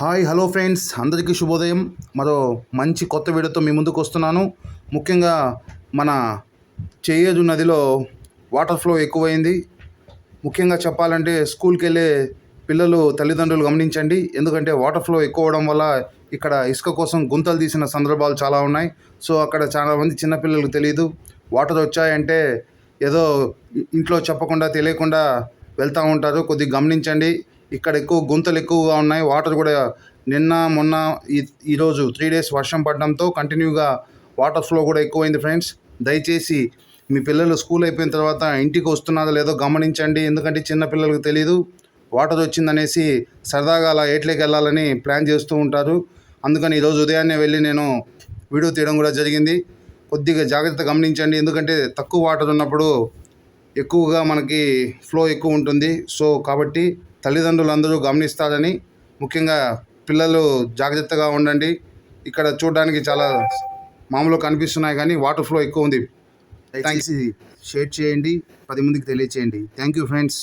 Hi hello friends. అందరికీ శుభోదయం. మరో మంచి కొత్త వీడియోతో మీ ముందుకు వస్తున్నాను. ముఖ్యంగా మన చేయదు నదిలో వాటర్ ఫ్లో ఎక్కువైంది. ముఖ్యంగా చెప్పాలంటే స్కూల్కి వెళ్ళే పిల్లలు తల్లిదండ్రులు గమనించండి. ఎందుకంటే వాటర్ ఫ్లో ఎక్కువ అవడం వల్ల ఇక్కడ ఇసుక కోసం గుంతలు తీసిన సందర్భాలు చాలా ఉన్నాయి. సో అక్కడ చాలా మంది చిన్నపిల్లలకు తెలియదు వాటర్ వచ్చాయంటే ఏదో ఇంట్లో చెప్పకుండా తెలియకుండా వెళ్తూ ఉంటారు. కొద్దిగా గమనించండి. ఇక్కడ ఎక్కువ గుంతలు ఎక్కువగా ఉన్నాయి. వాటర్ కూడా నిన్న మొన్న ఈ ఈరోజు త్రీ డేస్ వర్షం పడడంతో కంటిన్యూగా వాటర్ ఫ్లో కూడా ఎక్కువైంది ఫ్రెండ్స్ దయచేసి మీ పిల్లలు స్కూల్ అయిపోయిన తర్వాత ఇంటికి వస్తున్నారో లేదో గమనించండి. ఎందుకంటే చిన్న పిల్లలకు తెలియదు వాటర్ వచ్చిందనేసి సరదాగా అలా ఏట్లోకి వెళ్ళాలని ప్లాన్ చేస్తూ ఉంటారు. అందుకని ఈరోజు ఉదయాన్నే వెళ్ళి నేను వీడియో తీయడం కూడా జరిగింది. కొద్దిగా జాగ్రత్త గమనించండి. ఎందుకంటే తక్కువ వాటర్ ఉన్నప్పుడు ఎక్కువగా మనకి ఫ్లో ఎక్కువ ఉంటుంది. సో కాబట్టి తల్లిదండ్రులు అందరూ గమనిస్తారని ముఖ్యంగా పిల్లలు జాగ్రత్తగా ఉండండి. ఇక్కడ చూడడానికి చాలా మామూలుగా కనిపిస్తున్నాయి కానీ వాటర్ ఫ్లో ఎక్కువ ఉంది. దయచేసి షేర్ చేయండి. పది మందికి తెలియచేయండి. Thank you friends.